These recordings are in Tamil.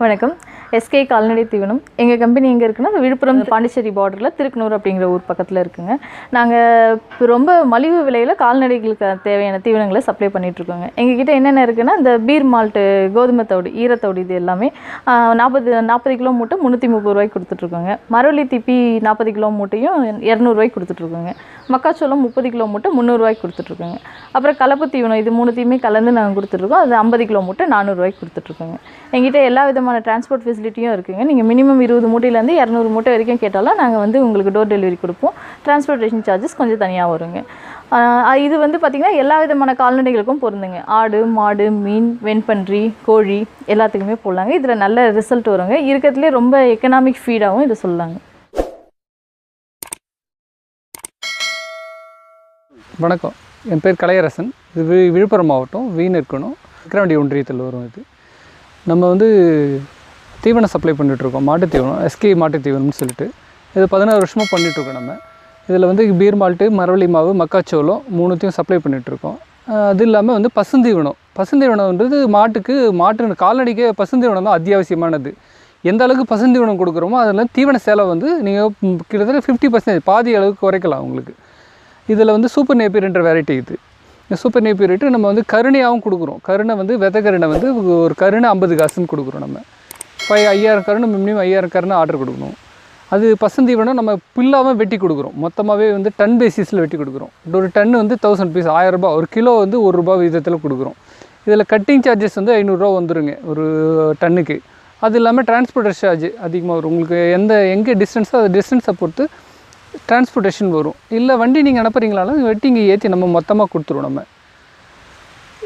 வணக்கம். எஸ்கே கால்நடை தீவனம் எங்கள் கம்பெனி எங்கே இருக்குன்னா விழுப்புரம் பாண்டிச்சேரி பார்டரில் திருக்கனூர் அப்படிங்கிற ஊர் பக்கத்தில் இருக்குங்க. நாங்கள் ரொம்ப மலிவு விலையில் கால்நடைகளுக்கு தேவையான தீவனங்களை சப்ளை பண்ணிகிட்ருக்கோங்க எங்ககிட்ட என்னென்ன இருக்குன்னா இந்த பீர் மால்ட்டு கோதுமை தவிடு ஈரத்தவிடு இது எல்லாமே நாற்பது நாற்பது கிலோ மூட்டை முந்நூற்றி முப்பது ரூபாய்க்கு கொடுத்துட்ருக்கோங்க மரவள்ளி திப்பி நாற்பது கிலோ மூட்டையும் இரநூறுவாய்க்கு கொடுத்துட்ருக்கோங்க மக்காச்சோளம் முப்பது கிலோ மூட்டை முந்நூறுரூவாய்க்கு கொடுத்துட்ருக்கோங்க அப்புறம் கலப்பு தீவனம் இது மூணுத்தையுமே கலந்து நாங்கள் கொடுத்துட்ருக்கோம் அது ஐம்பது கிலோ மூட்டை நானூறுரூவாய்க்கு கொடுத்துட்ருக்கோங்க எங்கிட்ட எல்லா விதமான டிரான்ஸ்போர்ட் ஃபெசிலிட்டியும் இருக்குங்க. நீங்கள் மினிமம் இருபது மூட்டையிலேருந்து இரநூறு மூட்டை வரைக்கும் கேட்டாலும் நாங்கள் வந்து உங்களுக்கு டோர் டெலிவரி கொடுப்போம். டிரான்ஸ்போர்ட்டேஷன் சார்ஜஸ் கொஞ்சம் தனியாக வருங்க. இது வந்து பார்த்திங்கன்னா எல்லா விதமான கால்நடைகளுக்கும் பொருந்துங்க. ஆடு மாடு மீன் வெண்பன்றி கோழி எல்லாத்துக்குமே போடலாங்க. இதில் நல்ல ரிசல்ட் வருங்க. இருக்கிறதுலே ரொம்ப எக்கனாமிக் ஃபீடாகவும் இதை சொல்லலாங்க. வணக்கம். என் பேர் கலையரசன். இது வி விழுப்புரம் மாவட்டம் வீண் இருக்கணும் விக்கிரவாண்டி ஒன்றியத்தில் வரும் இது. நம்ம வந்து தீவனம் சப்ளை பண்ணிகிட்ருக்கோம் மாட்டு தீவனம் எஸ்கே மாட்டு தீவனம்னு சொல்லிட்டு. இது பதினாறு வருஷமாக பண்ணிகிட்ருக்கோம் நம்ம. இதில் வந்து பீர் மால்ட்டு மரவள்ளி மாவு மக்காச்சோளம் மூணுத்தையும் சப்ளை பண்ணிகிட்ருக்கோம் அது இல்லாமல் வந்து பசுந்தீவனம். பசுந்தீவனம்ன்றது மாட்டுக்கு மாட்டு கால்நடைக்கு பசுந்தீவனம் தான் அத்தியாவசியமானது. எந்த அளவுக்கு பசுந்தீவனம் கொடுக்குறோமோ அதில் தீவன செலவு வந்து நீங்கள் கிட்டத்தட்ட ஃபிஃப்டி பர்சன்டேஜ் பாதி அளவுக்கு குறைக்கலாம் உங்களுக்கு. இதில் வந்து சூப்பர் நேப்பியர்ன்ற வெரைட்டி இது. இந்த சூப்பர் நேப்பியர் நம்ம வந்து கருணையாகவும் கொடுக்குறோம். கருணை வந்து விதை கருணை வந்து ஒரு கருணை ஐம்பது காசுன்னு கொடுக்குறோம் நம்ம. ஃபைவ் ஐயாயிரம் கருணை மினிமம் ஐயாயிரம் கருணை ஆர்டர் கொடுக்கணும். அது பசந்தீவனம் நம்ம புல்லாமல் வெட்டி கொடுக்குறோம். மொத்தமாகவே வந்து டன் பேசிஸில் வெட்டி கொடுக்குறோம். ஒரு டன் வந்து தௌசண்ட் பீஸ் ஆயிரரூபா ஒரு கிலோ வந்து ஒரு ரூபா விதத்தில் கொடுக்குறோம். இதில் கட்டிங் சார்ஜஸ் வந்து ஐநூறுரூவா வந்துருங்க ஒரு டன்னுக்கு அது இல்லாமல் டிரான்ஸ்போர்ட்டர் சார்ஜ் அதிகமாக வரும். உங்களுக்கு எந்த எங்கே டிஸ்டன்ஸோ அது டிஸ்டன்ஸை பொறுத்து டிரான்ஸ்போர்ட்டேஷன் வரும். இல்லை வண்டி நீங்கள் அனுப்புகிறீங்களாலும் வெட்டிங்கை ஏற்றி நம்ம மொத்தமாக கொடுத்துருவோம் நம்ம.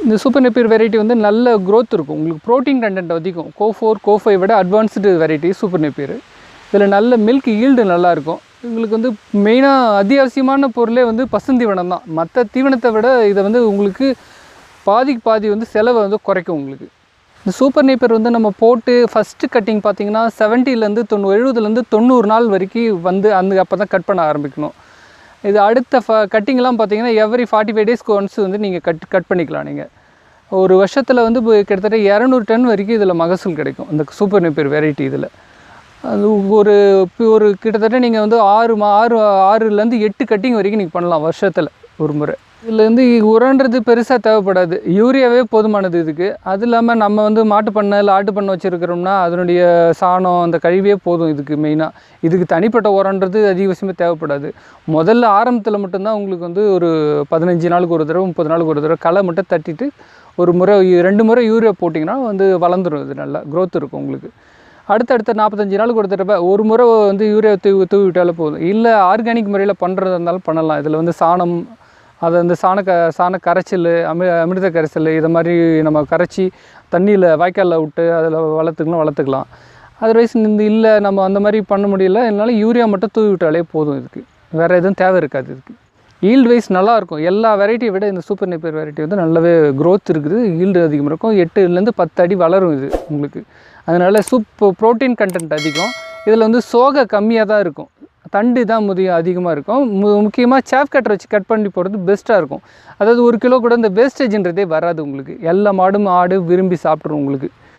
இந்த சூப்பர் நெப்பியர் வெரைட்டி வந்து நல்ல க்ரோத் இருக்கும். உங்களுக்கு ப்ரோட்டீன் கண்டென்ட் அதிகம். கோ ஃபோர் கோ ஃபைவ் விட அட்வான்ஸ்டு வெரைட்டி சூப்பர் நெப்பியர் இதில் நல்ல மில்க் ஈல்டு நல்லாயிருக்கும் உங்களுக்கு வந்து மெயினாக அத்தியாவசியமான பொருளே வந்து பசுந்தீவனம் தான். மற்ற தீவனத்தை விட இதை வந்து உங்களுக்கு பாதிக்கு பாதி வந்து செலவை வந்து குறைக்கும் உங்களுக்கு. இந்த சூப்பர் நேப்பர் வந்து நம்ம போட்டு ஃபஸ்ட்டு கட்டிங் பார்த்தீங்கன்னா செவன்ட்டிலேருந்து தொண்ணூறு எழுபதுலேருந்து தொண்ணூறு நாள் வரைக்கும் வந்து அந்த அப்போ தான் கட் பண்ண ஆரம்பிக்கணும். இது அடுத்த ஃப கட்டிங்லாம் பார்த்தீங்கன்னா எவ்ரி ஃபார்ட்டி ஃபைவ் டேஸ்க்கு ஒன்ஸ் வந்து நீங்கள் கட் கட் பண்ணிக்கலாம் நீங்கள் ஒரு வருஷத்தில் வந்து இப்போ கிட்டத்தட்ட இரநூறு டன் வரைக்கும் இதில் மகசூல் கிடைக்கும். இந்த சூப்பர் நேப்பர் வெரைட்டி இதில். அது ஒரு இப்போ ஒரு கிட்டத்தட்ட நீங்கள் வந்து ஆறு மா ஆறு ஆறுலேருந்து எட்டு கட்டிங் வரைக்கும் நீங்கள் பண்ணலாம் வருஷத்தில் ஒரு முறை. இதுலேருந்து உரன்றது பெருசாக தேவைப்படாது. யூரியாவே போதுமானது இதுக்கு. அது இல்லாமல் நம்ம வந்து மாட்டு பண்ணை இல்லை ஆட்டு பண்ணை வச்சுருக்கிறோம்னா அதனுடைய சாணம் அந்த கழிவே போதும் இதுக்கு மெயினாக இதுக்கு தனிப்பட்ட உரன்றது அதிகபட்சமே தேவைப்படாது. முதல்ல ஆரம்பத்தில் மட்டும்தான் உங்களுக்கு வந்து ஒரு பதினஞ்சு நாளுக்கு ஒரு தடவை முப்பது நாளுக்கு ஒரு தடவை களை மட்டும் தட்டிட்டு ஒரு முறை ரெண்டு முறை யூரியா போட்டிங்கன்னா வந்து வளர்ந்துடும் இது நல்லா க்ரோத் இருக்கும் உங்களுக்கு. அடுத்தடுத்த நாற்பத்தஞ்சு நாளுக்கு ஒரு தடவை ஒரு முறை வந்து யூரியா தூவி தூவி விட்டாலே போதும். இல்லை ஆர்கானிக் முறையில் பண்ணுறதா இருந்தாலும் பண்ணலாம். இதில் வந்து சாணம் அதை வந்து சாண க சாண கரைச்சல் அமி அமிர்த கரைசல் இதை மாதிரி நம்ம கரைச்சி தண்ணியில் வாய்க்காலில் விட்டு அதில் வளர்த்துக்கலாம் வளர்த்துக்கலாம். அதர்வைஸ் இந்த இல்லை நம்ம அந்த மாதிரி பண்ண முடியல. என்னால் யூரியா மட்டும் தூவி விட்டாலே போதும் இதுக்கு. வேறு எதுவும் தேவை இருக்காது இதுக்கு. ஈல்டு வைஸ் நல்லாயிருக்கும் எல்லா வெரைட்டியை விட இந்த சூப்பர் நெப்பர் வெரைட்டி வந்து நல்லாவே க்ரோத் இருக்குது. ஈல்டு அதிகமாக இருக்கும். எட்டுலேருந்து பத்து அடி வளரும் இது உங்களுக்கு. அதனால் சூப் ப்ரோட்டீன் கண்டென்ட் அதிகம். இதில் வந்து சோகை கம்மியாக தான் இருக்கும். தண்டு தான் முதிய அதிகமாக இருக்கும். மு முக்கியமாக சேஃப் கட்டர் வச்சு கட் பண்ணி போகிறது பெஸ்ட்டாக இருக்கும். அதாவது ஒரு கிலோ கூட இந்த வேஸ்டேஜ்ன்றதே வராது உங்களுக்கு. எல்லா மாடும் ஆடு விரும்பி சாப்பிட்ரும் உங்களுக்கு